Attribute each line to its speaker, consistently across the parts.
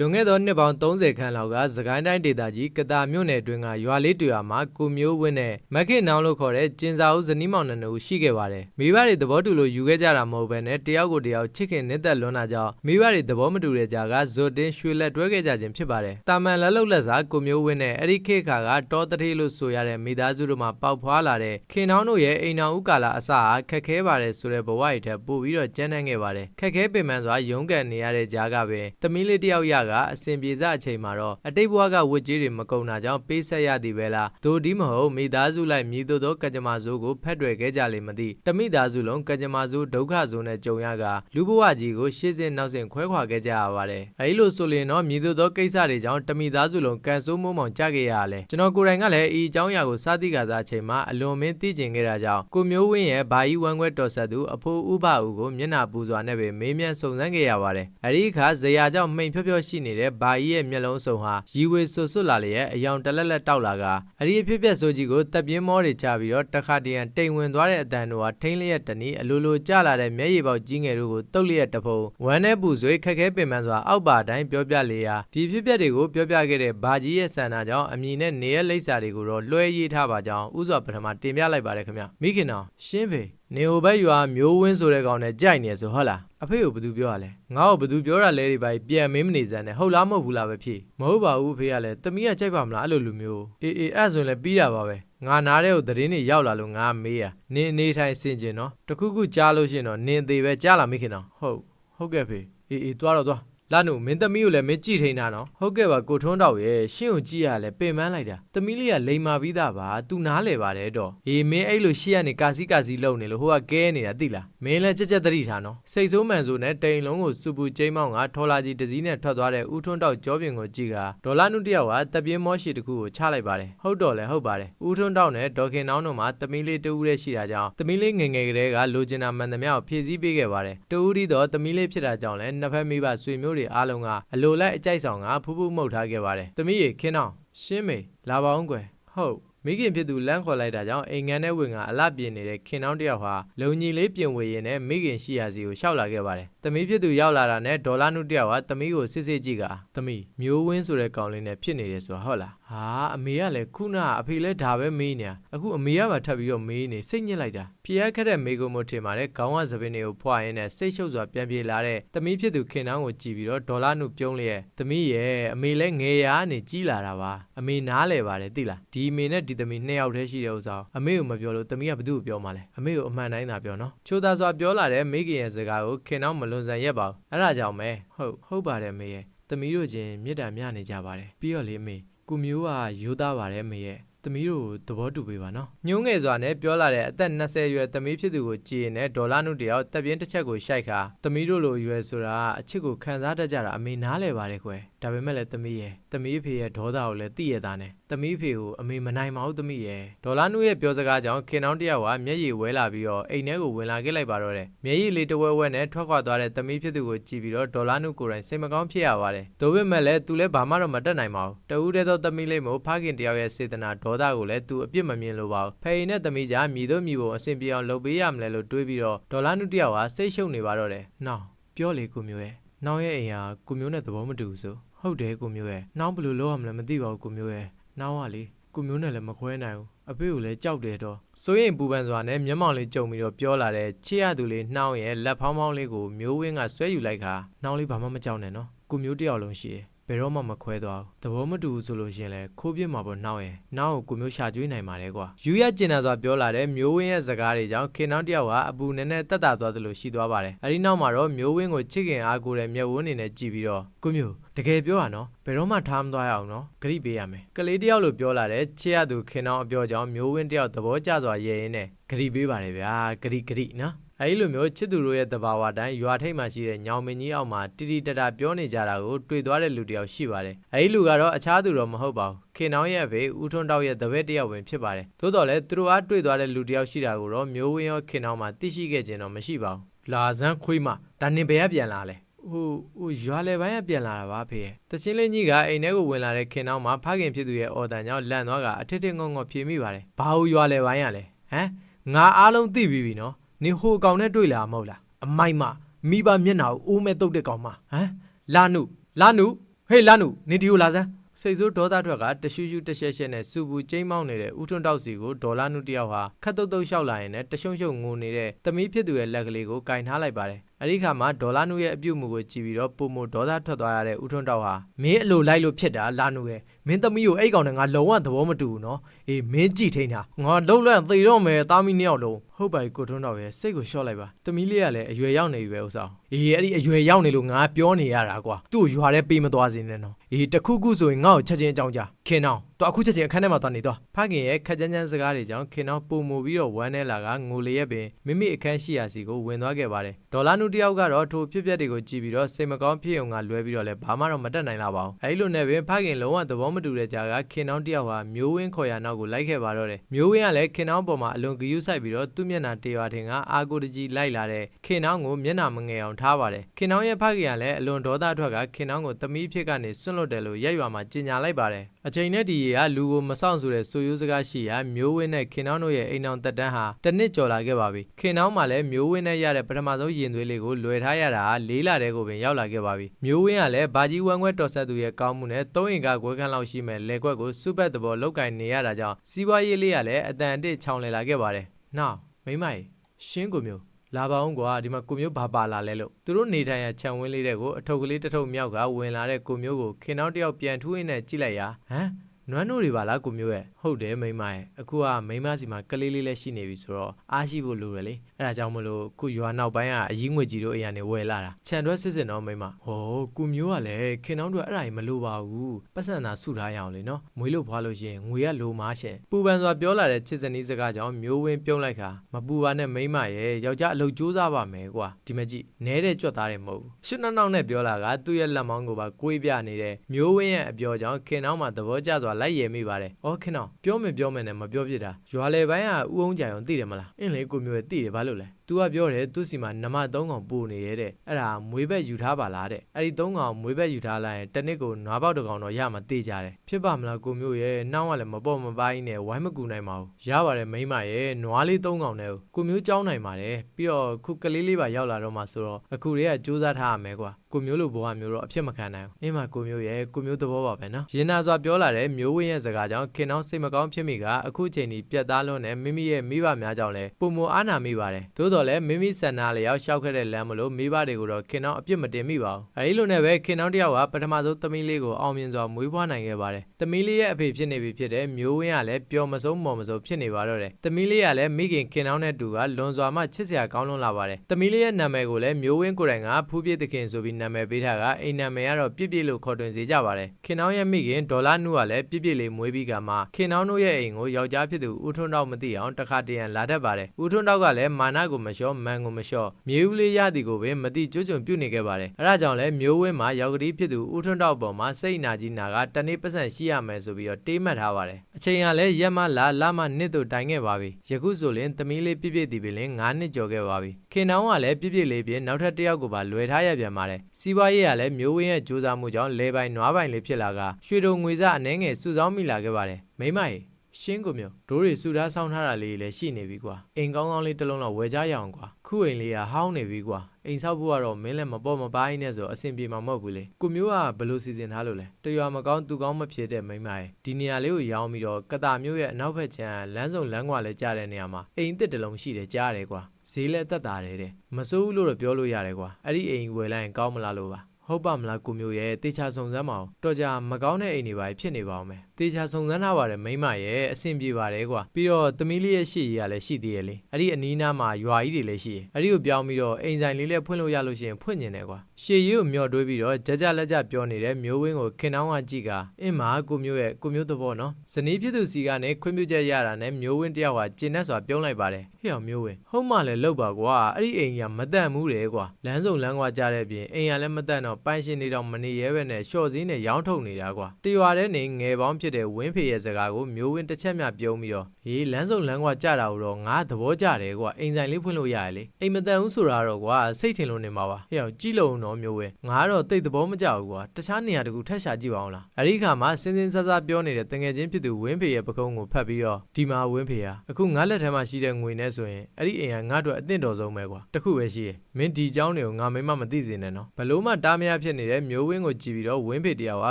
Speaker 1: လွန်ခဲ့သောနှစ်ပေါင်း30ခန့်လောက်ကစကိုင်းတိုင်းဒေသကြီးကတာမြို့နယ်အတွင်းကရွာလေးတရွာမှာကိုမျိုးဝင်းနဲ့မက်ခင်နောင်လို့ခေါ်တဲ့ကျင်စာဦးဇနီးမောင်နှံတို့ရှိခဲ့ပါတယ်မိဘတွေသဘောတူလို့ယူခဲ့ကြတာမဟုတ်ဘဲနဲ့တယောက်ကိုတယောက်ချစ်ခင်နစ်သက်လွန်းတာကြောင့်မိဘတွေသဘောမတူတဲ့ကြားကဇွတ်တင်းရွှေလက်တွဲခဲ့ကြခြင်းဖြစ်ပါတယ်တာမန်လက်လုံလက်စားကိုမျိုးဝင်းနဲ့အဲ့ဒီခေတ်ခါကတောတထေးလို့ဆိုရတဲ့မိသားစုတို့မှာပေါက်ဖွာလာတဲ့ခင်နောင်တို့ရဲ့အိမ်တော်ဦးကာလာအစအားခက်ခဲပါတယ်ဆိုတဲ့ဘဝတွေထက်ပိုပြီးတော့ကြမ်းတမ်းခဲ့ပါတယ်ခက်ခဲပင်ပန်းစွာရုန်းကန်နေရတဲ့ကြားကပဲသမီးလေးတယောက်ရကအစဉ်ပြေစအချိန်မှာတော့အတိတ်ဘဝကဝတ်ကြီးတွေမကုံတာကြောင့်ပေးဆက်ရသည်ပဲလားဒိုဒီမဟုတ်မိသားစုလိုက်မြည်သို့သောကကြမ္မာစိုးကိုဖက်တွယ်ခဲ့ကြလေမသိတမိသားစုလုံးကကြမ္မာစိုးဒုက္ခစိုးနဲ့ကြုံရကလူဘဝကြီးကိုရှေ့စဉ်နောက်စဉ်ခွဲခွာခဲ့ကြရပါတယ်အဲဒီလိုဆိုရင်တော့မြည်သို့သောကိစ္စတွေကြောင့်တမိသားစုလုံးကန်ဆိုးမုံမောင်ကြခဲ့ရရလဲကျွန်တော်ကိုယ်တိုင်ကလည်းဤအကြောင်းအရာကိုစသည့်ကစားအချိန်မှာအလွန်မင်းသိကျင်ခဲ့တာကြောင့်ကိုမျိုးဝင်းရဲ့ဘာကြီးဝမ်းခွဲတော်ဆက်သူအဖိုးဥပဦးကိုမျက်နှာပူစွာနဲ့ပဲမေးမြန်းစုံစမ်းခဲ့ရပါတယ်အဲဒီအခါဇေယျကြောင့်မှိန်ဖြော့ဖြော့ရှိနေတဲ့ဘာကြီးရဲ့မျက်လုံးစုံဟာရီဝေဆွဆွတ်လာလျက်အယောင်တလက်လက်တောက်လာကအဲဒီအဖြစ်ပြက်ဆိုကြီးကိုတပ်ပြင်းမောတွေချပြီးတော့တခါတရံတိမ်ဝင်သွားတဲ့အတန်တို့ဟာထိမ့်လျက်တနည်းအလိုလိုကျလာတဲ့မျက်ရည်ပေါက်ကြီးငယ်တို့ကိုတုတ်လျက်တဖုံဝမ်းနဲ့ပူဆွေးခက်ခဲပင်ပန်းစွာအောက်ပါတိုင်းပြောပြလေရာဒီဖြစ်ပြက်တွေကိုပြောပြခဲ့တဲ့ဘာကြီးရဲ့ဆန္ဒကြောင့်အမည်နဲ့နေရလိပ်စာတွေကိုတော့လွှဲရေးထားပါကြောင်းဥစွာပထမတင်ပြလိုက်ပါတယ်ခင်ဗျမိခင်တော်ရှင်းဖေ နေဟိုဘက်ရွာမျိုးဝင်းဆိုတဲ့ကောင်နဲ့ကြိုက်နေဆိုဟုတ်လားအဖေကိုဘယ်သူပြောရလဲငါ့ကိုဘယ်သူပြောတာလဲဒီပိုင်းပြန်မင်းမနေစမ်းနဲ့ဟုတ်လားမဟုတ်ဘူးလားပဲဖြစ်မဟုတ်ပါဘူးအဖေကလည်းတမီးကကြိုက်ပါမလားအဲ့လိုလူမျိုးအေးအေးအဲ့ဆိုရင်လည်းပြီးတာပါပဲငါနားတဲ့ကိုသတင်းတွေရောက်လာလို့ငါမေးရနင်းနေထိုင်စင်ကျင်နော်တခုခုကြားလို့ရှရင်တော့နင်းသေးပဲကြားလာမိခင်တော့ဟုတ်ဟုတ်ကဲ့ဖေအေးအေးသွားတော့သွား လာနုမင်းသမီးကိုလည်းမင်းကြည့်ထိန်တာနော်ဟုတ်ကဲ့ပါကိုထွန်းတော့ရဲ့ရှင့်ကိုကြည့်ရလဲပင်ပန်းလိုက်တာသမီးလေးကလိန်မာပြီးသားပါသူနားလဲပါတယ်တော့ဟေးမင်းအဲ့လိုရှေ့ကနေကာစီကာစီလုံနေလို့ဟိုကကဲနေတာသိလားမင်းလည်းကြက်ကြက်တတိထားနော်စိတ်ဆိုးမှန်ဆိုးနဲ့တိန်လုံးကိုစူပူကျိမ်းမောင်းကထော်လာကြီးတစည်းနဲ့ထွက်သွားတဲ့ဦးထွန်းတော့ကြောပြင်ကိုကြည့်ကဒေါ်လာနုတယောက်ကတပြင်းမောရှိတစ်ခုကိုချလိုက်ပါတယ်ဟုတ်တော့လဲဟုတ်ပါတယ်ဦးထွန်းတော့နဲ့ဒေါ်ခင်နောင်းတို့မှာသမီးလေးတူဦးရဲ့ရှိတာကြောင့်သမီးလေးငယ်ငယ်ကလေးကလိုချင်တာမှန်သမျှကိုဖြည့်ဆည်းပေးခဲ့ပါတယ်တူဦးဒီတော့သမီးလေးဖြစ်တာကြောင့်လဲနှစ်ဖက်မိဘဆွေမျိုးတွေအားလုံးကအလိုလိုက်အကြိုက်ဆောင်ကဖူးဖူးမှုတ်ထားခဲ့ပါတယ်။သမီးရေခင်းအောင်ရှင်းမေလာပါအောင်ကွယ်။ဟုတ် မိခင်ဖြစ်သူလမ်းခေါ်လိုက်တာကြောင့်အိမ်ငန်းထဲဝင်ကအလှပြင်နေတဲ့ခင်နှောင်းတယောက်ဟာလုံကြီးလေးပြင်ဝေရင်နဲ့မိခင်ရှိရာစီကိုရှောက်လာခဲ့ပါတယ်။သမီးဖြစ်သူရောက်လာတာနဲ့ဒေါ်လာနုတယောက်ဟာသမီးကိုစစ်စစ်ကြည့်ကသမီးမျိုးဝင်းဆိုတဲ့ကောင်လေးနဲ့ဖြစ်နေတယ်ဆိုတာဟုတ်လား။ဟာအမေကလည်းခုနကအဖေလည်းဒါပဲမေးနေတာ။အခုအမေကပါထပ်ပြီးတော့မေးနေစိတ်ညစ်လိုက်တာ။ဖြစ်ရခက်တဲ့မိကုံမထင်ပါတယ်ခေါင်းကသပင်းတွေကိုဖွာရင်းနဲ့စိတ်ရှုပ်စွာပြန်ပြေလာတဲ့သမီးဖြစ်သူခင်နှောင်းကိုကြည့်ပြီးတော့ဒေါ်လာနုပြုံးလျက်သမီးရဲ့အမေလည်းငယ်ရာကနေကြီးလာတာပါ။အမေနားလဲပါတယ်သိလား။ဒီအမေနဲ့ဒီသမီးနှစ်ယောက်တည်းရှိတဲ့ဥစ္စာအမေကိုမပြောလို့သမီးကဘသူ့ကိုပြောမှလဲအမေကိုအမှန်တိုင်းသာပြောနော်ချိုးသားစွာပြောလာတဲ့မိခင်ရဲ့စကားကိုခင်တော့မလွန်ဆန်ရက်ပါဘူးအဲ့ဒါကြောင့်ပဲဟုတ်ဟုတ်ပါတယ်မေရဲ့သမီးတို့ချင်းမေတ္တာမျှနေကြပါတယ်ပြီးတော့လေအမေကိုမျိုးကရိုးသားပါတယ်မေရဲ့ သမီးတို့သဘောတူပေးပါနော်ညှိုးငယ်စွာနဲ့ပြောလာတဲ့အသက်20ရွယ်သမီးဖြစ်သူကိုကြည်ရင်နဲ့ဒေါ်လာနုတယောက်တပ်ပြင်းတစ်ချက်ကိုရှိုက်ခါသမီးတို့လိုရွယ်ဆိုတာအချစ်ကိုခံစားတတ်ကြတာအမေနားလဲပါတယ်ကွယ်ဒါပေမဲ့လည်းသမီးရဲ့သမီးအဖေရဲ့ဒေါသကိုလည်းသိရတာနဲ့သမီးအဖေကိုအမေမနိုင်ပါဘူးသမီးရဲ့ဒေါ်လာနုရဲ့ပြောစကားကြောင့်ခင်နှောင်းတယောက်ကမျက်ရည်ဝဲလာပြီးတော့အိမ်ထဲကိုဝင်လာခဲ့လိုက်ပါတော့တယ်မျက်ရည်လေးတဝဲဝဲနဲ့ထွက်ခွာသွားတဲ့သမီးဖြစ်သူကိုကြည့်ပြီးတော့ဒေါ်လာနုကိုယ်တိုင်စိတ်မကောင်းဖြစ်ရပါတယ်ဒါပေမဲ့လည်းသူလည်းဘာမှတော့မတတ်နိုင်ပါဘူးတဦးတည်းသောသမီးလေးမို့ဖခင်တယောက်ရဲ့စေတနာဒေါသကိုလည်းသူအပြစ်မမြင်လို့ပါဘူးဖေရင်နဲ့သမီးကြားမြည်တို့မြည်ဖို့အဆင်ပြေအောင်လုပ်ပေးရမလဲလို့တွေးပြီးတော့ဒေါ်လာနုတယောက်ကစိတ်ရှုပ်နေပါတော့တယ်နော်ပြောလေကိုမျိုးရဲ့နှောင်းရဲ့အိမ်ဟာကိုမျိုးနဲ့သဘောမတူဘူးဆိုဟုတ်တယ်ကိုမျိုးရဲ့နှောင်းဘယ်လိုလုပ်ရမလဲမသိပါဘူးကိုမျိုးရဲ့နှောင်းကလေကိုမျိုးနဲ့လည်းမခွဲနိုင်ဘူးအဖေကိုလည်းကြောက်တယ်တော့စိုးရင်ပူပန်စွာနဲ့မျက်မှောင်လေးကြုံပြီးတော့ပြောလာတဲ့ချစ်ရသူလေးနှောင်းရဲ့လက်ဖောင်းဖောင်းလေးကိုမျိုးဝင်းကဆွဲယူလိုက်ခါနှောင်းလေးဘာမှမကြောက်နဲ့နော်ကိုမျိုးတယောက်လုံးရှိတယ် ဘယ်တော့မှမခွဲသွားဘူးသဘောမတူဘူးဆိုလို့ရှရင်လဲခိုးပြစ်မှာပေါ့နှောင်းရဲ့နှောင်းကိုကိုမျိုးရှာကျွေးနိုင်ပါတယ်ကွာယူရကျင်တာစွာပြောလာတဲ့မျိုးဝင်းရဲ့စကားတွေကြောင့်ခင်နှောင်းတယောက်ကအပူနဲ့နဲ့တက်တာသွားသလိုရှိသွားပါတယ်အဲဒီနောက်မှာတော့မျိုးဝင်းကိုချစ်ခင်အားကိုတဲ့မျက်ဝန်းနေနဲ့ကြည့်ပြီးတော့ကိုမျိုးတကယ်ပြောရနော်ဘယ်တော့မှထားမသွားရအောင်နော်ဂရိပေးရမယ်ကလေးတယောက်လိုပြောလာတဲ့ချစ်ရသူခင်နှောင်းအပြောကြောင့်မျိုးဝင်းတယောက်သဘောကျစွာရဲရင်းနဲ့ဂရိပေးပါတယ်ဗျာဂရိဂရိနော် အဲဒီလိုမျိုးချစ်သူတို့ရဲ့တဘာဝတိုင်းရွာထိပ်မှာရှိတဲ့ညောင်မင်းကြီးအောက်မှာတီတီတတာပြောနေကြတာကိုတွေ့သွားတဲ့လူတစ်ယောက်ရှိပါတယ်။အဲဒီလူကတော့အခြားသူတော့မဟုတ်ပါဘူး။ခင်နောင်းရဲ့အဖေဦးထွန်းတောက်ရဲ့တပည့်တစ်ယောက်ဝင်ဖြစ်ပါတယ်။သို့တော်လည်းသူတို့အားတွေ့သွားတဲ့လူတစ်ယောက်ရှိတာကိုတော့မျိုးဝင်းရောခင်နောင်းမှာသိရှိခဲ့ခြင်းတော့မရှိပါဘူး။လာစမ်းခွေးမဒါနေဘယ်ကပြန်လာလဲ။ဟိုဟိုရွာလေပိုင်းကပြန်လာတာပါဖေ။တချင်းလေးကြီးကအိမ်ထဲကိုဝင်လာတဲ့ခင်နောင်းမှာဖခင်ဖြစ်သူရဲ့အော်တန်ကြောင့်လန့်သွားကအထစ်ထစ်ငုံငုံဖြေမိပါတယ်။ဘာလို့ရွာလေပိုင်းရလဲ။ဟမ်ငါအားလုံးသိပြီပြီနော်။ နေဟိုကောင်နဲ့တွေ့လာမဟုတ်လားအမိုက်မမိဘမျက်နှာကိုအိုးမဲ့တုတ်တဲ့ကောင်မဟမ်လာနုလာနုဟေးလာနုနေဒီကိုလာစမ်းစိတ်ဆိုးဒေါသထွက်ကတရှူးရှူးတရှက်ရှက်နဲ့စူပူကျိမ်းမောင်းနေတဲ့ဦးထွန်းတောက်စီကိုဒေါ်လာနုတယောက်ဟာခတ်တုတ်တုတ်လျှောက်လာရင်လည်းတရှုံရှုံငိုနေတဲ့သမီးဖြစ်သူရဲ့လက်ကလေးကိုကင်ထားလိုက်ပါတယ် အဲ့ဒီခါမှာဒေါ်လာနုရဲ့အပြုတ်မှုကိုကြည့်ပြီးတော့ပုံမဒေါသထွက်သွားရတဲ့ဦးထွန်းတောက်ဟာမင်းအလိုလိုက်လို့ဖြစ်တာလာနုရဲ့မင်းသမီးကိုအဲ့ကောင်နဲ့ငါလုံးဝသဘောမတူဘူးနော်အေးမင်းကြည့်ထိန်တာငါလုံးလန့်သေတော့မယ်သားမီးနှစ်ယောက်လုံးဟုတ်ပါပြီကိုထွန်းတောက်ရဲ့စိတ်ကိုလျှော့လိုက်ပါသမီးလေးကလည်းအရွယ်ရောက်နေပြီပဲဥစားအေးအဲ့ဒီအရွယ်ရောက်နေလို့ငါပြောနေရတာကွာသူ့ကိုရွာထဲပေးမသွားစေနဲ့နော်အေးတခုခုဆိုရင်ငါ့ကိုချက်ချင်းအကြောင်းကြားခင်အောင်တော့အခုချက်ချင်းအခန်းထဲမှာသွားနေတော့ဖခင်ရဲ့ခက်ကြမ်းကြမ်းစကားတွေကြောင့်ခင်အောင်ပုံမူပြီးတော့ဝမ်းနေလာကငိုလျက်ပင်မိမိအခန်းရှိရာစီကိုဝင်သွားခဲ့ပါတယ်ဒေါ်လာနုတယောက်ကတော့ထိုဖြစ်ပျက်တွေကိုကြည့်ပြီးတော့စိတ်မကောင်းဖြစ်ုံကလွဲပြီးတော့လည်းဘာမှတော့မတက်နိုင်လာပါဘူးအဲဒီလိုနဲ့ပင်ဖခင်လုံးဝသဘောမတူတဲ့ကြားကခင်အောင်တယောက်ဟာမျိုးဝင်းခေါ်ရာနောက်ကိုလိုက်ခဲ့ပါတော့တယ်မျိုးဝင်းကလည်းခင်အောင်ပေါ်မှာအလွန်ဂယုစိုက်ပြီးတော့သူ့မျက်နှာတေရွာထင်ကအာကိုတကြီးလိုက်လာတဲ့ခင်အောင်ကိုမျက်နှာမငယ်အောင်ထားပါတယ်ခင်အောင်ရဲ့ဖခင်ကလည်းအလွန်ဒေါသအထွက်ကခင်အောင်ကိုတမီးဖြစ်ကနေစွန့်လွတ်တယ်လို့ရက်ရွာမှာကြေညာလိုက်ပါတယ် အချိန်နဲ့ဒီရေကလူကိုမဆောင်ဆိုတဲ့ဆိုရိုးစကားရှိရာမျိုးဝင်းနဲ့ခင်အောင်တို့ရဲ့အိမ်အောင်တက်တန်းဟာတစ်နှစ်ကျော်လာခဲ့ပါပြီခင်အောင်မှလည်းမျိုးဝင်းနဲ့ရတဲ့ပထမဆုံးရင်သွေးလေးကိုလွယ်ထားရတာလေးလာတဲ့ကိုပင်ရောက်လာခဲ့ပါပြီမျိုးဝင်းကလည်းဘာကြီးဝမ်းခွဲတော်ဆက်သူရဲ့ကောင်းမှုနဲ့သုံးရင်ကခွဲခန့်လောက်ရှိမဲ့လက်ကွက်ကိုစုပတ်တဘောလောက်ကင်နေရတာကြောင့်စီးပွားရေးလေးကလည်းအတန်အတစ်ချောင်းလည်လာခဲ့ပါတယ်နောက်မိမကြီးရှင်းကိုမျိုး လာပါအောင်ကွာဒီမှာကိုမျိုးဘာပါလာလဲလို့သူတို့နေထိုင်ရာခြံဝင်းလေးတဲ့ကိုအထုပ်ကလေးတစ်ထုပ်မြောက်ကဝင်လာတဲ့ကိုမျိုးကိုခင်နောက်တစ်ယောက်ပြန်ထူးရင်းနဲ့ကြည့်လိုက်ရာဟမ် နွမ်းတို့တွေပါလားကိုမျိုးရဲ့ဟုတ်တယ်မိမရဲ့အခုကမိမစီမှာကလေးလေးလည်းရှိနေပြီဆိုတော့အားရှိဖို့လိုတယ်လေအဲ့ဒါကြောင့်မလို့ခုရွာနောက်ပိုင်းကအကြီးငွေကြီးတို့အိမ်ကနေဝယ်လာတာခြံတွဲစစ်စစ်တော့မိမဟောကိုမျိုးကလည်းခင်နောက်တို့အဲ့ဒါကြီးမလိုပါဘူးပတ်စံသာစုထားရအောင်လေနော်မွေးလို့ဖွားလို့ရှရင်ငွေကလိုမားရှင်ပူပန်စွာပြောလာတဲ့ချစ်စနီးစကားကြောင့်မျိုးဝင်းပြုံးလိုက်ခါမပူပါနဲ့မိမရဲ့ယောက်ျားအလုပ်ကြိုးစားပါမယ်ကွာဒီမကြည့်နဲတဲ့ကြွက်သားတယ်မဟုတ်ဘူးရှစ်နောက်နောက်နဲ့ပြောလာကသူ့ရဲ့လက်မောင်းကိုပါကိုေးပြနေတဲ့မျိုးဝင်းရဲ့အပြောကြောင့်ခင်နောက်မှာသဘောကျစွာလိုက်ရမိပါတယ်။အော်ခင်နောက်ပြောမယ်ပြောမယ်နဲ့မပြောဖြစ်တာရွာလေပိုင်းကဥအောင်ကြံအောင်သိတယ်မလား။အင်းလေကိုမျိုးရဲ့သိတယ်ဘာလို့လဲ။ ။"သူကပြောတယ် သူ့ဆီမှာ နံပါတ် ၃ ကောင်ပိုနေတယ်တဲ့။အဲ့ဒါ မြွေဘက်ယူထားပါလားတဲ့။အဲ့ဒီ ၃ ကောင် မြွေဘက်ယူထားလိုက်ရင် တစ်နှစ်ကို နွားပေါက်တစ်ကောင်တော့ ရမှာသေချာတယ်။ဖြစ်ပါ့မလား ကိုမျိုးရယ်။နှောင့်ကလည်း မပေါ့မပါးကြီးနဲ့ ဝိုင်းမကူနိုင်ပါဘူး။ရပါတယ်မိန်းမရယ်။နွားလေး ၃ ကောင်နဲ့ကို။ကိုမျိုးကျောင်းနိုင်ပါတယ်။ပြီးတော့ ခု ကလေးလေးပါ ရောက်လာတော့မှာဆိုတော့ အခုတည်းက ကြိုးစားထားရမယ်ကွ။ကိုမျိုးလို ဘဝမျိုးတော့ အဖြစ်မခံနိုင်ဘူး။အင်းပါ ကိုမျိုးရယ်။ကိုမျိုးသဘောပါပဲနော်။"ရင်နာစွာပြောလာတဲ့ မျိုးဝင်းရဲ့စကားကြောင့် ခင်တောင်စိတ်မကောင်းဖြစ်မိကာ အခုချိန်ထိ ပြတ်သားလွန်းတဲ့ မိမိရဲ့မိဘများကြောင့်လည်း ပိုမိုအားနာမိပါတယ်။သို့သော်တော်လည်းမိမိဆန္ဒလျောက်ရှောက်ခဲ့တဲ့လမ်းမလို့မိဘတွေကိုတော့ခင်နှောင်းအပြစ်မတင်မိပါဘူး။အဲဒီလိုနဲ့ပဲခင်နှောင်းတယောက်ကပထမဆုံးသမီးလေးကိုအောင်မြင်စွာမွေးဖွားနိုင်ခဲ့ပါတယ်။သမီးလေးရဲ့အဖေဖြစ်နေပြီဖြစ်တဲ့မျိုးဝင်းကလည်းပျော်မဆုံးမော်မဆုံးဖြစ်နေပါတော့တယ်။သမီးလေးကလည်းမိခင်ခင်နှောင်းနဲ့တူကလွန်စွာမှချစ်စရာကောင်းလွန်းလာပါတယ်။သမီးလေးရဲ့နာမည်ကိုလည်းမျိုးဝင်းကိုယ်တိုင်ကဖူးပြည့်သခင်ဆိုပြီးနာမည်ပေးထားကအိမ်နာမည်ကတော့ပြည့်ပြည့်လို့ခေါ်တွင်စေကြပါတယ်။ခင်နှောင်းရဲ့မိခင်ဒေါ်လာနုကလည်းပြည့်ပြည့်လေးမွေးပြီးကမှခင်နှောင်းတို့ရဲ့အိမ်ကိုယောက်ျားဖြစ်သူဦးထွန်းတောက်မသိအောင်တခါတရံလာတတ်ပါတယ်။ဦးထွန်းတောက်ကလည်းမာနကိုမလျှော့မန်ကိုမလျှော့မြေဦးလေးရသည်ကိုပဲမသိကြွကြုံပြုတ်နေခဲ့ပါတယ်။အဲဒါကြောင့်လည်းမျိုးဝင်းမှာယောက်ကလေးဖြစ်သူဦးထွန်းတောက်ပေါ်မှာစိတ်နာကြီးနာကတနေ့ပတ်စံရှိရမယ်ဆိုပြီးတော့တေးမှတ်ထားပါတယ်။အချိန်ကလည်းရက်မလာလမနှစ်တို့တိုင်ခဲ့ပါပြီ။ယခုဆိုရင်သမီးလေးပြည့်ပြည့်တည်ပြီလင်း9နှစ်ကျော်ခဲ့ပါပြီ။ခင်နှောင်းကလည်းပြည့်ပြည့်လေးပြည့်နောက်ထပ်တစ်ယောက်ကိုပါလွယ်ထားရပြန်ပါတယ်။စီးပွားရေးကလည်းမျိုးဝင်းရဲ့ကြိုးစားမှုကြောင့်လဲပိုင်းနွားပိုင်းလေးဖြစ်လာကရွှေတုံငွေစားအနှဲငယ်စုဆောင်းမိလာခဲ့ပါတယ်။မိမရေ ရှင်းကိုမျိုးဒိုးတွေစူထားဆောင်းထားတာလေးလည်းရှိနေပြီကွာအိမ်ကောင်းကောင်းလေးတစ်လုံးတော့ဝယ်ကြရအောင်ကွာခုအိမ်လေးကဟောင်းနေပြီကွာအိမ်ဆောက်ဖို့ကတော့မင်းလည်းမပေါ့မပိုင်းနဲ့ဆိုအဆင်ပြေမှာမဟုတ်ဘူးလေကိုမျိုးကဘယ်လိုစီစဉ်ထားလို့လဲတရွာမကောင်းသူကောင်းမဖြစ်တဲ့မိန်းမရဲ့ဒီနေရာလေးကိုရောင်းပြီးတော့ကတာမျိုးရဲ့အနောက်ဘက်ခြမ်းလမ်းစုံလမ်းကွာလဲကြားတဲ့နေရာမှာအိမ်တစ်တလုံးရှိတယ်ကြားတယ်ကွာဈေးလည်းတက်တာတယ်တဲ့မစိုးဘူးလို့တော့ပြောလို့ရတယ်ကွာအဲ့ဒီအိမ်ဝယ်လိုက်ရင်ကောင်းမလားလို့ပါ ဟုတ်ပါမလားကိုမျိုးရဲ့တေချာစုံစမ်းမအောင်တော်ကြမကောင်းတဲ့အိမ်တွေပါဖြစ်နေပါအောင်မယ်တေချာစုံစမ်းထားပါတယ်မိမရဲ့အဆင်ပြေပါတယ်ကွာပြီးတော့သမီးလေးရဲ့ရှေ့ကြီးကလည်းရှိသေးရဲ့လေအဲ့ဒီအနီးနားမှာရွာကြီးတွေလည်းရှိရဲ့အဲ့ဒီကိုပြောင်းပြီးတော့အိမ်ဆိုင်လေးလည်းဖွင့်လို့ရလို့ရှိရင်ဖွင့်ကျင်တယ်ကွာရှေ့ကြီးကိုမျောတွေးပြီးတော့ကြကြလက်ကြပြောနေတဲ့မျိုးဝင်းကိုခင်နှောင်းကကြည့်ကအင်းမာကိုမျိုးရဲ့ကိုမျိုးသဘောနော်ဇနီးဖြစ်သူစီကနေခွင့်ပြုချက်ရတာနဲ့မျိုးဝင်းတယောက်ကကျင်နဲ့စွာပြုံးလိုက်ပါတယ်ဟေ့အောင်မျိုးဝင်းဟုတ်မှလည်းလောက်ပါကွာအဲ့ဒီအိမ်ကမတန့်ဘူးတယ်ကွာလမ်းစုံလမ်းကွာကြားတဲ့ပြင်အိမ်ကလည်းမတန့်တော့ပိုင်ရှင်နေတော့မနေရဲပဲနဲ့ရှော့စည်းနဲ့ရောင်းထုတ်နေတာကွာတရွာတဲ့နေငယ်ပေါင်းဖြစ်တဲ့ဝင်းဖေရဲ့စကားကိုမျိုးဝင်းတစ်ချက်မျှပြုံးပြီးတော့ဟေးလမ်းစုံလမ်းကွာကြတာတော့ငါသဘောကျတယ်ကွာအိမ်ဆိုင်လေးဖွင့်လို့ရတယ်လေအိမ်မတန့်ဘူးဆိုတာတော့ကွာစိတ်ထင်လို့နေမှာပါဟေ့အောင်ကြည့်လို့တော့မျိုးဝင်းငါကတော့တိတ်သဘောမကျဘူးကွာတခြားနေရာတကူထက်ရှာကြည့်ပါအောင်လားအဲ့ဒီခါမှာစင်းစင်းဆဆပြောနေတဲ့တငယ်ချင်းဖြစ်သူဝင်းဖေရဲ့ပကုံးကိုဖတ်ပြီးတော့ဒီမှာဝင်းဖေဟာအခုငါလက်ထဲမှာရှိတဲ့ငွေနဲ့ဆိုရင်အဲ့ဒီအိမ်ကငါ့အတွက်အသင့်တော်ဆုံးပဲကွာတခုပဲရှိရဲ့မင်းဒီเจ้าတွေကိုငါမိမမသိစေနဲ့နော်ဘလို့မှတားမြ ရဖြစ်နေတဲ့မျိုးဝင်းကိုကြည့်ပြီးတော့ဝင်းဖေတယောက်ဟာ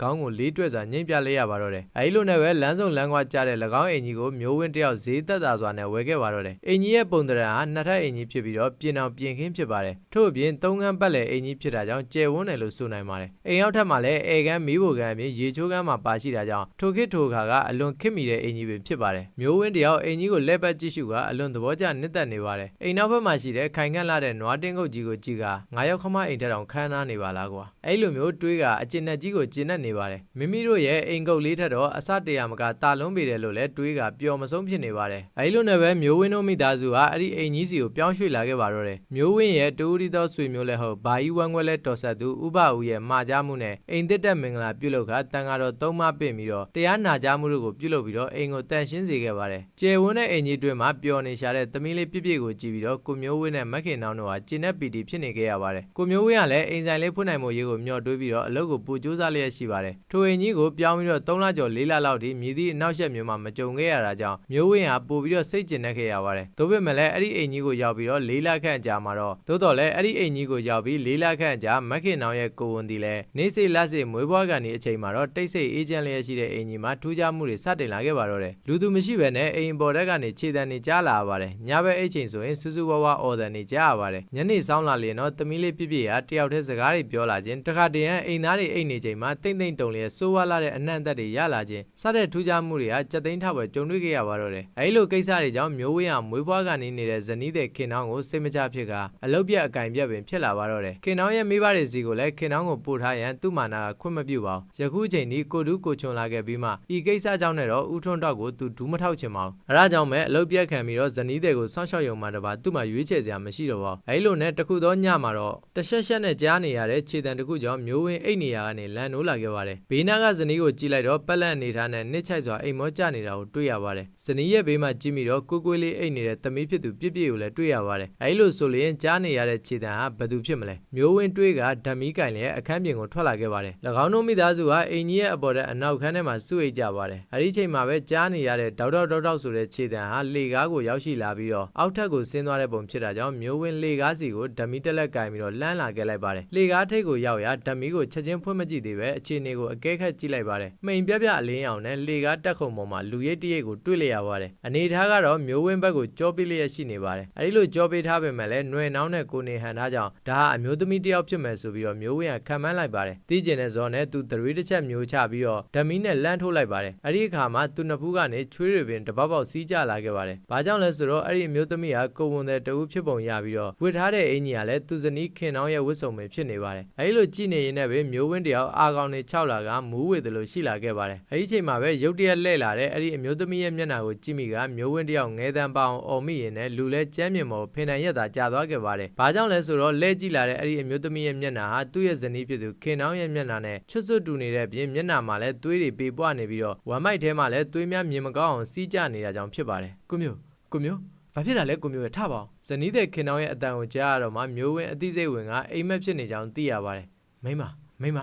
Speaker 1: ခေါင်းကိုလေးတွက်စွာညှိမ့်ပြလိုက်ရပါတော့တယ်အဲဒီလိုနဲ့ပဲလမ်းစုံလမ်းကွာကြားတဲ့၎င်းအင်ကြီးကိုမျိုးဝင်းတယောက်ဈေးသက်သာစွာနဲ့ဝယ်ခဲ့ပါတော့တယ်အင်ကြီးရဲ့ပုံသဏ္ဍာန်ဟာနှစ်ထပ်အင်ကြီးဖြစ်ပြီးတော့ပြင်အောင်ပြင်ခင်းဖြစ်ပါတယ်ထို့အပြင်သုံးခန်းပတ်လည်အင်ကြီးဖြစ်တာကြောင့်ကျယ်ဝန်းတယ်လို့ဆိုနိုင်ပါတယ်အိမ်ရောက်ထက်မှာလည်းအေကန်းမီးဖိုကန်းအပြင်ရေချိုးကန်းမှာပါရှိတာကြောင့်ထိုခေတ်ထိုခါကအလွန်ခစ်မီတဲ့အင်ကြီးပင်ဖြစ်ပါတယ်မျိုးဝင်းတယောက်အင်ကြီးကိုလက်ပတ်ကြည့်ရှုကအလွန်သဘောကျနှစ်သက်နေပါတယ်အိမ်နောက်ဘက်မှာရှိတဲ့ခိုင်ခန့်လာတဲ့နွားတင်းကုတ်ကြီးကိုကြည့်ကငါရောက်ခမအိမ်ထက်တောင်ခမ်းနားနေပါလားကွာအဲ့လိုမျိုးတွေးကအကျဉ်းနဲ့ကြီးကိုကျဉ်နဲ့နေပါတယ်မိမိတို့ရဲ့အိမ်ကုတ်လေးထက်တော့အစတရမကတာလုံးပေတယ်လို့လည်းတွေးကပျော်မဆုံးဖြစ်နေပါတယ်အဲ့လိုနဲ့ပဲမျိုးဝင်းတို့မိသားစုဟာအဲ့ဒီအိမ်ကြီးစီကိုပြောင်းရွှေ့လာခဲ့ပါတော့တယ်မျိုးဝင်းရဲ့တူရီသောဆွေမျိုးလည်းဟုတ်ဘာကြီးဝမ်းခွဲလဲတော်ဆက်သူဥပဦးရဲ့မှာကြားမှုနဲ့အိမ်တက်တက်မင်္ဂလာပြုလုပ်ခတန်ကတော့သုံးမပင့်ပြီးတော့တရားနာကြားမှုတို့ကိုပြုလုပ်ပြီးတော့အိမ်ကိုတန်ရှင်းစေခဲ့ပါတယ်ကျယ်ဝန်းတဲ့အိမ်ကြီးတွင်မှာပျော်နေရှာတဲ့သမီးလေးပြည့်ပြည့်ကိုကြည့်ပြီးတော့ကိုမျိုးဝင်းနဲ့မခင်နောင်တို့ဟာကျင်းတဲ့ပီတီဖြစ်နေခဲ့ရပါတယ်ကိုမျိုးဝင်းကလည်းအိမ်ဆိုင်လေးဖွင့်နိုင်မှုရေးကိုမျှော်တွေးပြီးတော့အလုပ်ကိုပူကြိုးစားလျက်ရှိပါတယ်ထိုအိမ်ကြီးကိုပြောင်းပြီးတော့3လကျော်4လလောက်ထိမြည်သည့်အနောက်ရှက်မျိုးမှာမကြုံခဲ့ရတာကြောင့်မျိုးဝင်းဟာပို့ပြီးတော့စိတ်ကျဉ်နေခဲ့ရပါတယ်။သို့ပေမဲ့လည်းအဲ့ဒီအိမ်ကြီးကိုရောက်ပြီးတော့၄လခန့်ကြာမှာတော့သို့တော်လည်းအဲ့ဒီအိမ်ကြီးကိုရောက်ပြီး၄လခန့်ကြာမခင်နောင်ရဲ့ကိုဝန်ဒီလည်းနေစိလက်စိမွေးဘွားကန်ဒီအချိန်မှာတော့တိတ်ဆိတ်အေးချမ်းလျက်ရှိတဲ့အိမ်ကြီးမှာထူးခြားမှုတွေစတင်လာခဲ့ပါတော့တယ်။လူသူမရှိဘဲနဲ့အိမ်ပေါ်တက်ကနေခြေတံနေကြားလာပါတယ်။ညဘက်အိတ်ချိန်ဆိုရင်စူးစူးဝါးဝါအော်တန်နေကြားရပါတယ်။ညနေဆောင်လာလျင်တော့သမီးလေးပြပြဟာတယောက်တည်းစကားတွေပြောလာခြင်းတခါတည်းရန်အိမ်သားတွေအိတ်နေချိန်မှာတိမ့်တိမ့်တုံလျက်စိုးဝါလာတဲ့အနှံ့သက်တွေရလာခြင်းစတဲ့ထူးခြားမှုတွေဟာကြက်သိန်းထပွဲကြုံတွေ့ခဲ့ရပါတော့တယ်။အဲဒီလိုကိစ္စတွေကြောင့်မျိုးဝင်းဟာမွေးဖွားကနေနေတဲ့ဇနီးတဲ့ခင်နှောင်းကိုစိတ်မချဖြစ်ကအလုတ်ပြက်အကင်ပြက်ပင်ဖြစ်လာပါတော့တယ်။ခင်နှောင်းရဲ့မိဘတွေစီကိုလည်းခင်နှောင်းကိုပို့ထားရန်သူ့မာနာကခွင့်မပြုပါဘူး။ယခုချိန်ဒီကိုတူးကိုချွန်လာခဲ့ပြီးမှဤကိစ္စကြောင့်နဲ့တော့ဦးထွန်းတော့ကိုသူဒူးမထောက်ချင်ပါဘူး။အဲဒါကြောင့်ပဲအလုတ်ပြက်ခံပြီးတော့ဇနီးတဲ့ကိုစောင့်ရှောက်ရုံမှတပါသူ့မှာရွေးချယ်စရာမရှိတော့ပါဘူး။အဲဒီလိုနဲ့တခုသောညမှာတော့တရှက်ရှက်နဲ့ကြားနေရတဲ့ခြေတံတစ်ခုကြောင့်မျိုးဝင်းအိတ်နေရကနေလန်နိုးလာခဲ့ပါတယ်။ဘေးနားကဇနီးကိုကြည့်လိုက်တော့ပက်လက်အနေထားနဲ့နစ်ချိုက်စွာအိမ်မောကျနေတာကိုတွေ့ရပါတယ်။ဇနီးရဲ့ဘေးမှာကြည့်မိတော့ကိုကိုလေးအိတ်နေတဲ့သမီးဖြစ်သူပြည့်ပြည့်ကိုလည်းတွေ့ရပါတယ်။အဲဒီလိုဆိုလျင်ကြားနေရတဲ့ခြေတံဟာဘယ်သူဖြစ်မလဲ။မျိုးဝင်းတွေးကဓမီကင်လည်းအခန်းပြင်ကိုထွက်လာခဲ့ပါတယ်။၎င်းတို့မိသားစုဟာအိမ်ကြီးရဲ့အပေါ်တဲ့အနောက်ခန်းထဲမှာစုအိတ်ကြပါတယ်။အဲဒီချိန်မှာပဲကြားနေရတဲ့ဒေါက်တောက်ဒေါက်တောက်ဆိုတဲ့ခြေတံဟာလေကားကိုရောက်ရှိလာပြီးတော့အောက်ထပ်ကိုဆင်းသွားတဲ့ပုံဖြစ်တာကြောင့်မျိုးဝင်းလေကားစီကိုဓမီတက်လက်ကင်ပြီးတော့လှမ်းလာခဲ့လိုက်ပါတယ်။လေကားထိတ်ကိုရောက်ရဓမီကိုချက်ချင်းဖွင့်မကြည့်သေးပဲအခြေအနေကိုအကဲခတ်ကြည့်လိုက်ပါတယ်။မိန်ပြပြအလင်းအောင်နဲ့လေကားတက်ခုံပေါ်မှာလူရိတ်တရိတ်ကိုတွေ့လျက်ရပါတယ်။အနေထားကတော့မျိုးဝင်းဘက်ကိုကြောပေးလျက်ရှိနေပါတယ်။အဲဒီလိုကြောပေးထားပေမဲ့လည်းຫນွေနှောင်းနဲ့ကိုနေဟန်ထားကြောင့်ဒါဟာအမျိုးသမီးတစ်ယောက်ဖြစ်မယ်ဆိုပြီးတော့မျိုးဝင်းကခံမှန်းလိုက်ပါတယ်။တီးကျင်တဲ့ဇော်နဲ့သူတရွေးတစ်ချက်မျိုးချပြီးတော့ဓမီနဲ့လန့်ထိုးလိုက်ပါတယ်။အဲဒီအခါမှာသူနှစ်ဖူးကနေချွေးတွေပင်တပေါက်ပေါက်စီးကျလာခဲ့ပါတယ်။ဘာကြောင့်လဲဆိုတော့အဲ့ဒီအမျိုးသမီးဟာကိုဝန်တဲ့တဦးဖြစ်ပုံရပြီးတော့ဝတ်ထားတဲ့အင်ကြီးကလည်းသူဇနီးခင်နှောင်းရဲ့ဝတ်စုံပင်ဖြစ်နေပါတယ်။အဲဒီလိုကြည့်နေရင်လည်းပဲမျိုးဝင်းတယောက်အာကောင်တွေခြောက်လာကမူးဝေတယ်လို့ရှိလာခဲ့ပါတယ်။အဲဒီချိန်မှာပဲရုတ်တရက်လှည့်လာတဲ့အဲ့ဒီအမျိုးသမီးရဲ့မျက်နှာကိုကြည့်မိကမျိုးဝင်းတယောက်ငဲတန်းပေါအောင်အော်မိရင်လည်းလူလဲကြမ်းမြင်မော်ဖင်တန်ရက်သာကြာသွားခဲ့ပါတယ်။ဘာကြောင့်လဲဆိုတော့လဲကြည့်လာတဲ့အဲ့ဒီအမျိုးသမီးရဲ့မျက်နှာဟာသူ့ရဲ့ဇနီးဖြစ်သူခင်နှောင်းရဲ့မျက်နှာနဲ့ချွတ်စွတ်တူနေတဲ့အပြင်မျက်နှာမှာလည်းသွေးတွေပေပွားနေပြီးတော့ဝမ်မိုက်ထဲမှာလည်းသွေးများမြင်မကောင်းအောင်စီးကျနေတာကြောင့်ဖြစ်ပါတယ်။ကိုမျိုးကိုမျိုး ဘာဖြစ်တာလဲကိုမျိုးရထပါအောင်ဇနီးတဲ့ခင်နှောင်းရဲ့အတန်ကိုကြားရတော့မှမျိုးဝင်းအသိစိတ်ဝင်ကအိမ်မက်ဖြစ်နေကြောင်းသိရပါတယ်မိမမိမ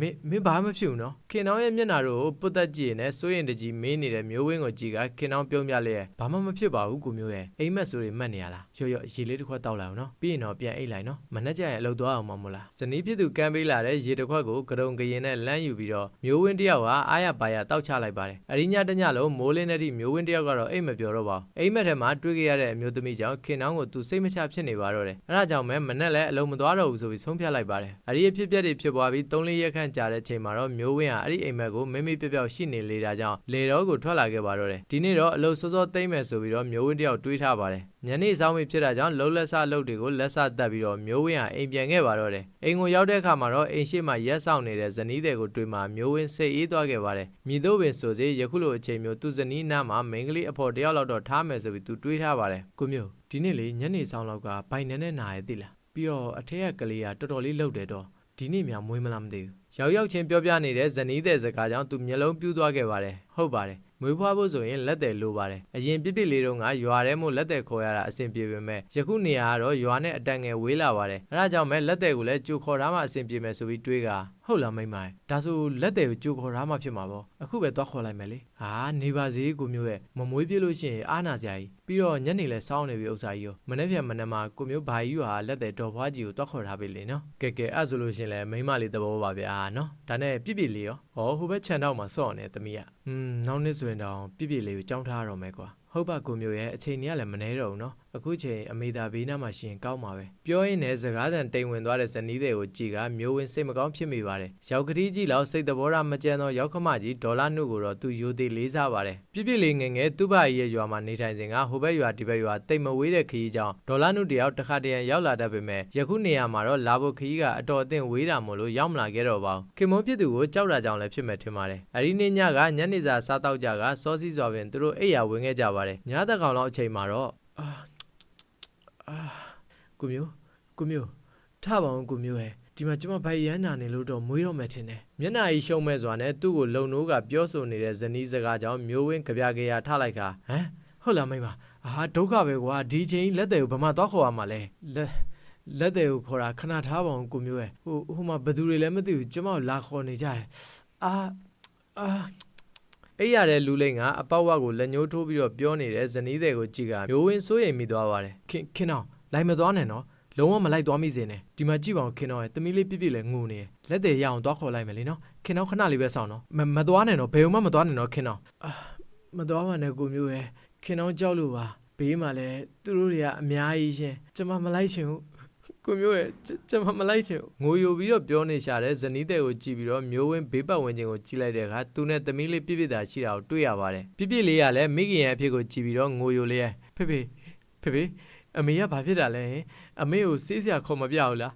Speaker 1: မင်းမင်းဘာမှမဖြစ်ဘူးနော်ခင်နောင်းရဲ့မျက်နှာတို့ကိုပုတ်သက်ကြည့်နေစိုးရင်တကြီးမင်းနေတဲ့မျိုးဝင်းကိုကြည့်ကခင်နောင်းပြုံးပြလဲဘာမှမဖြစ်ပါဘူးကိုမျိုးရဲ့အိမ်မက်ဆိုတွေမှတ်နေရလားရော့ရော့ရေလေးတစ်ခွက်တောက်လိုက်အောင်နော်ပြီးရင်တော့ပြန်အိတ်လိုက်နော်မနှက်ကြရင်အလုပ်သွားအောင်မမို့လားဇနီးဖြစ်သူကမ်းပေးလာတဲ့ရေတစ်ခွက်ကိုကရုံကရင်နဲ့လမ်းယူပြီးတော့မျိုးဝင်းတယောက်ဟာအားရပါရတောက်ချလိုက်ပါတယ်အရိညာတညလုံးမိုးလင်းတဲ့ထိမျိုးဝင်းတယောက်ကတော့အိမ်မပြောတော့ပါဘူးအိမ်မက်ထဲမှာတွေ့ကြရတဲ့အမျိုးသမီးကြောင့်ခင်နောင်းကိုသူစိတ်မချဖြစ်နေပါတော့တယ်အဲဒါကြောင့်မဲမနှက်လည်းအလုံးမသွားတော့ဘူးဆိုပြီးဆုံးဖြတ်လိုက်ပါတယ်အရိအဖြစ်ပြက်တွေဖြစ်ပွားပြီး၃လရက်ခန့်ကြာတဲ့ချိန်မှာတော့မျိုးဝင်းဟာအဲ့ဒီအိမ်မက်ကိုမိမိပြပြောက်ရှိနေလေတာကြောင့်လေတော့ကိုထွက်လာခဲ့ပါတော့တယ်ဒီနေ့တော့အလုပ်စောစောသိမ့်မယ်ဆိုပြီးတော့မျိုးဝင်းတယောက်တွေးထားပါတယ်ညနေဆောင်မိဖြစ်တာကြောင့်လှုပ်လက်ဆလှုပ်တွေကိုလက်ဆတက်ပြီးတော့မျိုးဝင်းဟာအိမ်ပြန်ခဲ့ပါတော့တယ်အိမ်ကိုရောက်တဲ့အခါမှာတော့အိမ်ရှိမှရက်ဆောင်နေတဲ့ဇနီးတဲ့ကိုတွေ့မှမျိုးဝင်းစိတ်အေးသွားခဲ့ပါတယ်မြည်တော့ပင်ဆိုစေယခုလိုအချိန်မျိုးသူ့ဇနီးနားမှာမိန်းကလေးအဖော်တယောက်လောက်တော့ထားမယ်ဆိုပြီးသူတွေးထားပါတယ်ကိုမျိုးဒီနေ့လေညနေဆောင်လောက်ကဘိုင်နဲနဲ့နာရဲ့သိလားပြီးတော့အထက်ကကလေးကတော်တော်လေးလှုပ်တယ်တော့ဒီနေ့များမွေးမလားမသိဘူး ရောက်ရောက်ချင်းပြောပြနေတဲ့ဇနီးတဲ့စကားကြောင့်သူမျက်လုံးပြူးသွားခဲ့ပါတယ်ဟုတ်ပါတယ်မွေးဖွားဖို့ဆိုရင်လက်တယ်လိုပါတယ်အရင်ပြစ်ပြစ်လေးတုန်းကရွာထဲမို့လက်တယ်ခေါ်ရတာအဆင်ပြေပေမဲ့ယခုနေရာကတော့ရွာနဲ့အတန်ငယ်ဝေးလာပါတယ်အဲဒါကြောင့်မဲလက်တယ်ကိုလည်းကြိုခေါ်ထားမှအဆင်ပြေမယ်ဆိုပြီးတွေးကဟုတ်ဟုတ်လားမိမရဲ့ဒါဆိုလက်တယ်ကိုကြိုခေါ်ထားမှဖြစ်မှာပေါ့အခုပဲသွားခေါ်လိုက်မယ်လေဟာနေပါစေကိုမျိုးရဲ့မမွေးပြလို့ရှိရင်အားနာစရာကြီးပြီးတော့ညနေလဲစောင်းနေပြီဥစ္စာကြီးရောမနေ့ပြန်မနေ့မှာကိုမျိုးဘာကြီးဟာလက်တယ်တော်ဖွားကြီးကိုသွားခေါ်ထားပြီလေနော်ကဲကဲအဲ့ဆိုလို့ရှိရင်လဲမိမလေးသဘောပါဗျာနော်ဒါနဲ့ပြစ်ပြစ်လေးရော။အော်ဟိုဘက်ခြံတော့မှာစော့နေသမီးက။อืมနောက်နှစ်ဆိုရင်တော့ပြည့်ပြည့်လေးကိုကြောင်းထားရတော့မယ်ကွာ။ဟုတ်ပါကိုမျိုးရဲ့အချိန်ကြီးကလည်းမနေတော့ဘူးနော် အခုချိန်အမေသာဘေးနားမှာရှင်ကောင်းပါပဲပြောရင်းနဲ့စကားသံတိမ်ဝင်သွားတဲ့ဇနီးတွေကိုကြည်ကမျိုးဝင်စိတ်မကောင်းဖြစ်မိပါတယ်ရောက်ကတိကြီးလောက်စိတ်တဘောရမကြမ်းသောရောက်ခမကြီးဒေါ်လာနှုတ်ကိုတော့သူယိုသေးလေးစားပါတယ်ပြစ်ပြစ်လေးငယ်ငယ်သူ့ဘကြီးရဲ့ရွာမှာနေထိုင်စဉ်ကဟိုဘက်ရွာဒီဘက်ရွာတိတ်မဝေးတဲ့ခရီးကြောင့်ဒေါ်လာနှုတ်တယောက်တစ်ခါတရံရောက်လာတတ်ပေမဲ့ယခုနေရာမှာတော့လာဖို့ခရီးကအတော်အသင့်ဝေးတာမို့လို့ရောက်မလာခဲ့တော့ပါဘူးခင်မုန်းဖြစ်သူကိုကြောက်တာကြောင့်လည်းဖြစ်မဲ့ထင်ပါတယ်အရီနေ့ညကညနေစာစားတော့ကြကစောစီးစွာပင်သူတို့အိယာဝင်ခဲ့ကြပါတယ်ညသက်ကောင်လောက်အချိန်မှာတော့အာ အာကိုမျိုးကိုမျိုးထပါအောင်ကိုမျိုးရဲ့ဒီမှာကျမဘိုင်ရန်နာနေလို့တော့မွေးတော့မယ်ထင်တယ်မျက်နှာကြီးရှုံးမဲ့စွာနဲ့သူ့ကိုလုံနိုးကပြောဆိုနေတဲ့ဇနီးစကားကြောင့်မျိုးဝင်းကြပြကြရထလိုက်ခါဟမ်ဟုတ်လားမိမအာဒုက္ခပဲကွာဒီချိန်လက်တယ်ကိုဘာမှတော့ခေါ်ရမှာလဲလက်လက်တယ်ကိုခေါ်တာခဏထားပါအောင်ကိုမျိုးရဲ့ဟိုဟိုမှာဘယ်သူတွေလဲမသိဘူးကျမကိုလာခေါ်နေကြတယ်အာအာ အဲ့ရတဲ့လူလိန်ကအပေါက်ဝက်ကိုလက်ညှိုးထိုးပြီးတော့ပြောနေတဲ့ဇနီးတဲ့ကိုကြည့်ကမျိုးဝင်းစိုးရိမ်မိသွားပါတယ်ခင်ခင်အောင်လိုက်မသွားနဲ့နော်လုံးဝမလိုက်သွားမိစေနဲ့ဒီမှာကြည့်ပါဦးခင်တော်ရဲ့တမီးလေးပြစ်ပြစ်လဲငိုနေတယ်လက်သေးရအောင်သွားခေါ်လိုက်မယ်လေနော်ခင်တော်ခဏလေးပဲစောင့်နော်မမသွားနဲ့နော်ဘယ်မှမသွားနဲ့နော်ခင်တော်အာမသွားပါနဲ့ကိုမျိုးရဲ့ခင်တော်ကြောက်လို့ပါဘေးမှာလဲသူတို့တွေကအများကြီးရှင်ကျွန်မမလိုက်ချင်ဘူး ကိုမျိုးရဲ့ကျွန်မမလိုက်ချင်ဘူးငိုယိုပြီးတော့ပြောနေရှာတဲ့ဇနီးတဲ့ကိုကြည့်ပြီးတော့မျိုးဝင်းဘေးပတ်ဝန်းကျင်ကိုကြည့်လိုက်တဲ့အခါသူနဲ့သမီးလေးပြစ်ပြစ်တာရှိတာကိုတွေ့ရပါတယ်ပြစ်ပြစ်လေးကလည်းမိခင်ရဲ့အဖြစ်ကိုကြည့်ပြီးတော့ငိုယိုလေးရဲ့ဖေဖေဖေဖေအမေကဘာဖြစ်တာလဲဟင်အမေကိုစေးစရာခေါ်မပြဘူးလား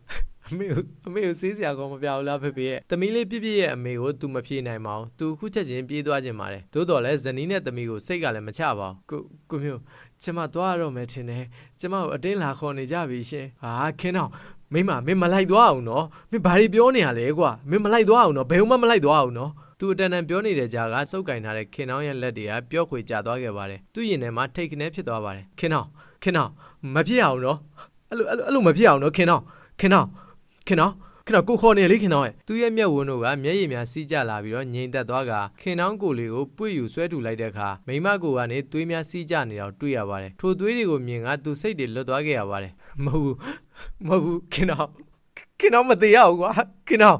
Speaker 1: အမေကိုအမေကိုစေးစရာခေါ်မပြဘူးလားဖေဖေရဲ့သမီးလေးပြစ်ပြစ်ရဲ့အမေကို तू မဖြေနိုင်ပါဘူး तू ခုချက်ချင်းပြေးသွားခြင်းပါတယ်သို့တော်လည်းဇနီးနဲ့သမီးကိုစိတ်ကလည်းမချပါဘူးကိုကိုမျိုး ကျမသွားရတော့မယ်ထင်တယ်ကျမကိုအတင်းလာခေါ်နေကြပြီရှင်ဟာခင်းတော့မိမမင်းမလိုက်သွားအောင်နော်မင်းဘာတွေပြောနေရလဲကွာမင်းမလိုက်သွားအောင်နော်ဘယ်မှမလိုက်သွားအောင်နော်သူအတန်တန်ပြောနေတဲ့ကြားကစုပ်ကင်ထားတဲ့ခင်နောင်းရဲ့လက်တွေကပျော့ခွေကျသွားခဲ့ပါတယ်သူ့ရင်ထဲမှာထိတ်ခနဲဖြစ်သွားပါတယ်ခင်နောင်းခင်နောင်းမဖြစ်အောင်နော်အဲ့လိုအဲ့လိုအဲ့လိုမဖြစ်အောင်နော်ခင်နောင်းခင်နောင်းခင်နောင်း ခင်နောင်းကိုခေါ်နေလေခင်နောင်းရဲ့သူ့ရဲ့မျက်ဝန်းတို့ကမျက်ရည်များစီးကျလာပြီးတော့ငြိမ်သက်သွားကခင်နောင်းကိုလေးကိုပွေ့ယူဆွဲထူလိုက်တဲ့အခါမိမကိုကနေသွေးများစီးကျနေတော့တွေ့ရပါတယ်ထိုသွေးတွေကိုမြင်ကသူစိတ်တွေလွတ်သွားခဲ့ရပါတယ်မဟုတ်ဘူးမဟုတ်ဘူးခင်နောင်းခင်နောင်းမသေးရဘူးကွာခင်နောင်း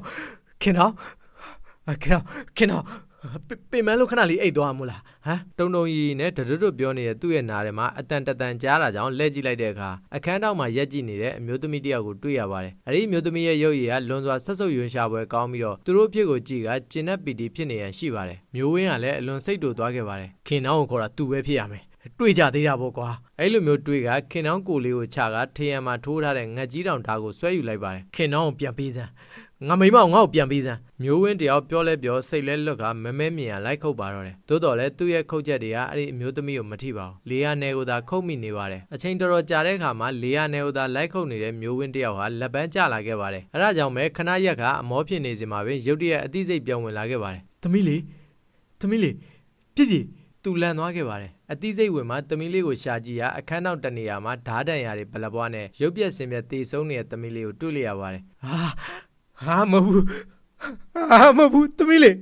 Speaker 1: ခင်နောင်းခင်နောင်းခင်နောင်း ပင်မလို့ခဏလေးအိတ်သွားမို့လားဟမ်တုံတုံကြီးနဲ့တရွတ်ပြောနေတဲ့သူ့ရဲ့နားထဲမှာအတန်တတန်ကြားတာကြောင့်လက်ကြည့်လိုက်တဲ့အခါအခန်းတောက်မှာရက်ကြည့်နေတဲ့အမျိုးသမီးတစ်ယောက်ကိုတွေ့ရပါတယ်။အဲဒီအမျိုးသမီးရဲ့ရုပ်ရည်ကလွန်စွာဆက်ဆုပ်ယွန်ရှာပွဲကောင်းပြီးတော့သူတို့ဖြစ်ကိုကြည့်ကကျင်တဲ့ပီတီဖြစ်နေရန်ရှိပါတယ်။မျိုးဝင်းကလည်းအလွန်စိတ်တူသွားခဲ့ပါတယ်။ခင်နောင်းကိုခေါ်တာသူပဲဖြစ်ရမယ်။တွေ့ကြသေးတာပေါ့ကွာအဲ့လိုမျိုးတွေ့ကခင်နောင်းကိုလေးကိုချကထရံမှာထိုးထားတဲ့ငက်ကြီးတောင်ဓာတ်ကိုဆွဲယူလိုက်ပါတယ်ခင်နောင်းကိုပြန်ပေးစမ်း ငါမိမအောင်ငါ့ကိုပြန်ပေးစမ်းမျိုးဝင်းတယောက်ပြောလဲပြောစိတ်လဲလွတ်ကမမဲမြင်ရလိုက်ခုတ်ပါတော့တယ်သို့တော်လဲသူ့ရဲ့ခုတ်ချက်တွေကအဲ့ဒီအမျိုးသမီးကိုမထိပါဘူးလေယာနယ်ကိုသာခုတ်မိနေပါတယ်အချိန်တော်တော်ကြာတဲ့အခါမှာလေယာနယ်ကိုသာလိုက်ခုတ်နေတဲ့မျိုးဝင်းတယောက်ဟာလက်ပန်းကျလာခဲ့ပါတယ်အဲ့ဒါကြောင့်ပဲခဏရက်ကအမောဖြစ်နေစဉ်မှာပဲရုတ်တရက်အသိစိတ်ပြောင်းဝင်လာခဲ့ပါတယ်သမီးလေးသမီးလေးပြည့်ပြည့်သူလန်သွားခဲ့ပါတယ်အသိစိတ်ဝင်မှာသမီးလေးကိုရှာကြည့်ရအခန်းနောက်တနေရာမှာဓာတ်တန်ရာတွေဘလပွားနဲ့ရုပ်ပြက်စင်ပြက်တေဆုံးနေတဲ့သမီးလေးကိုတွေ့လျရပါတယ်ဟာ ဟာမဟုတ်ဘူးဟာမဟုတ်ဘူးသမီးလေး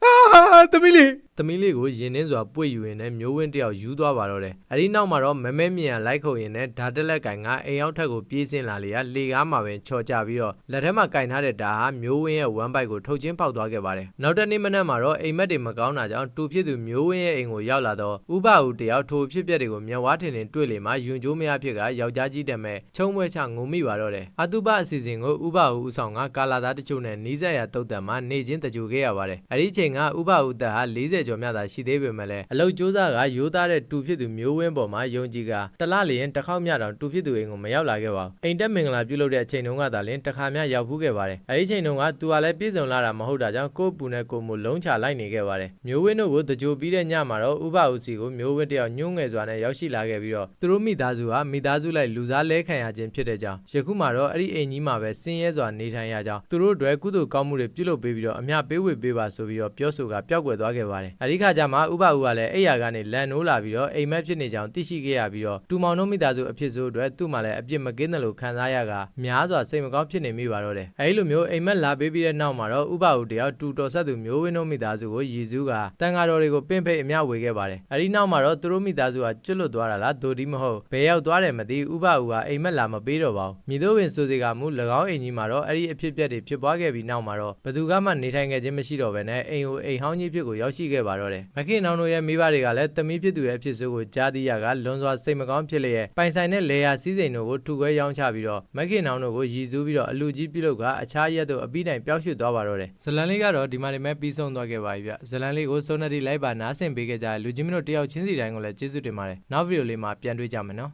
Speaker 1: ဟာသမီးလေး သမီးလေးကိုရင်နှင်းစွာပွေယူရင်လည်းမျိုးဝင်းတယောက်ယူသွားပါတော့တယ်။အဲဒီနောက်မှာတော့မမဲမြင်ရလိုက်ခုံရင်နဲ့ဓာတက်လက်ကင်ကအိမ်ရောက်ထက်ကိုပြေးစင်လာလေကလေကားမှာပဲချော်ကြပြီးတော့လက်ထဲမှာကင်ထားတဲ့ဓာဟာမျိုးဝင်းရဲ့ဝမ်းပိုက်ကိုထုတ်ချင်းပေါက်သွားခဲ့ပါတယ်။နောက်တနေ့မနက်မှာတော့အိမ်မက်တွေမကောင်းတာကြောင့်တူဖြစ်သူမျိုးဝင်းရဲ့အိမ်ကိုရောက်လာတော့ဥပဦးတယောက်ထိုဖြစ်ပျက်တွေကိုမျက်ဝါးထင်ထင်တွေ့လေမှယွန်ကျိုးမရဖြစ်ကယောက်ျားကြီးတက်မဲ့ချုံမွဲချငုံမိပါတော့တယ်။အတုပအစီအစဉ်ကိုဥပဦးဦးဆောင်ကကာလာသားတချို့နဲ့နီးစပ်ရာတုတ်တံမှာနေချင်းတကြိုခဲ့ရပါတယ်။အဲဒီချိန်ကဥပဦးတက်ဟာ40ကျော်မြတာရှိသေးပေမဲ့လည်းအလုတ်စူးစမ်းကရိုးသားတဲ့တူဖြစ်သူမျိုးဝင်းပေါ်မှာယုံကြည်ကတလလျင်တစ်ခေါက်မြတောင်တူဖြစ်သူအိမ်ကိုမရောက်လာခဲ့ပါဘူးအိမ်တက်မင်္ဂလာပြုလုပ်တဲ့အချိန်တုန်းကသာလျင်တစ်ခါမြရောက်ဖူးခဲ့ပါတယ်အဲဒီချိန်တုန်းကသူကလည်းပြည်စုံလာတာမဟုတ်တာကြောင့်ကိုယ့်ပူနဲ့ကိုယ်မူလုံးချလိုက်နေခဲ့ပါတယ်မျိုးဝင်းတို့ကိုတကြိုပြီးတဲ့ညမှာတော့ဥပဦးစီကိုမျိုးဝင်းတယောက်ညှိုးငယ်စွာနဲ့ရောက်ရှိလာခဲ့ပြီးတော့သူတို့မိသားစုဟာမိသားစုလိုက်လူစားလဲခံရခြင်းဖြစ်တဲ့ကြောင်းယခုမှတော့အဲ့ဒီအိမ်ကြီးမှာပဲဆင်းရဲစွာနေထိုင်ရကြောင်းသူတို့အတွက်ကုသိုလ်ကောင်းမှုတွေပြုလုပ်ပေးပြီးတော့အမျှပေးဝေပေးပါဆိုပြီးတော့ပြောဆိုကပျောက်ကွယ်သွားခဲ့ပါတယ်အဲဒီခါကျမှဥပဦးကလည်းအိယာကနေလန်နိုးလာပြီးတော့အိမ်မက်ဖြစ်နေကြောင်းသိရှိခဲ့ရပြီးတော့တူမောင်တို့မိသားစုအဖြစ်ဆိုအတွက်သူ့မှာလည်းအပြစ်မကင်းတယ်လို့ခံစားရကများစွာစိတ်မကောင်းဖြစ်နေမိပါတော့တယ်အဲဒီလိုမျိုးအိမ်မက်လာပေးပြီးတဲ့နောက်မှာတော့ဥပဦးတယောက်တူတော်ဆက်သူမျိုးဝင်းတို့မိသားစုကိုရည်စူးကတန်ဃာတော်တွေကိုပင့်ဖိတ်အမျှဝေခဲ့ပါတယ်အဲဒီနောက်မှာတော့သူတို့မိသားစုကကျွတ်လွတ်သွားတာလားဒိုဒီမဟုတ်ဘယ်ရောက်သွားတယ်မသိဥပဦးကအိမ်မက်လာမပေးတော့ပါဘူးမိတို့ပင်စိုးစီကမူ၎င်းအိမ်ကြီးမှာတော့အဲ့ဒီအဖြစ်အပျက်တွေဖြစ်ပွားခဲ့ပြီးနောက်မှာတော့ဘယ်သူကမှနေထိုင်ခဲ့ခြင်းမရှိတော့ဘဲနဲ့အိမ်ကိုအိမ်ဟောင်းကြီးဖြစ်ကိုရောက်ရှိခဲ့ပါတော့တယ်မခင်နောင်တို့ရဲ့မိဘတွေကလည်းတမီးဖြစ်သူရဲ့အဖြစ်ဆိုးကိုကြားသိရကလွန်စွာစိတ်မကောင်းဖြစ်လျက်ပိုင်ဆိုင်တဲ့လေယာစည်းစိမ်တို့ကိုထုခွဲရောင်းချပြီးတော့မခင်နောင်တို့ကိုရည်စူးပြီးတော့အလူကြီးပြုလုပ်ကအခြားရက်တို့အပိတိုင်ပျောက်ရွှေ့သွားပါတော့တယ်ဇလန်လေးကတော့ဒီမှာနေမဲ့ပြီးဆုံးသွားခဲ့ပါပြီဗျဇလန်လေးကိုစုံနတိလိုက်ပါနားဆင်ပေးခဲ့ကြတဲ့လူကြီးမတို့တယောက်ချင်းစီတိုင်းကိုလည်းကျေးဇူးတင်ပါတယ်နောက်ဗီဒီယိုလေးမှာပြန်တွေ့ကြမယ်နော်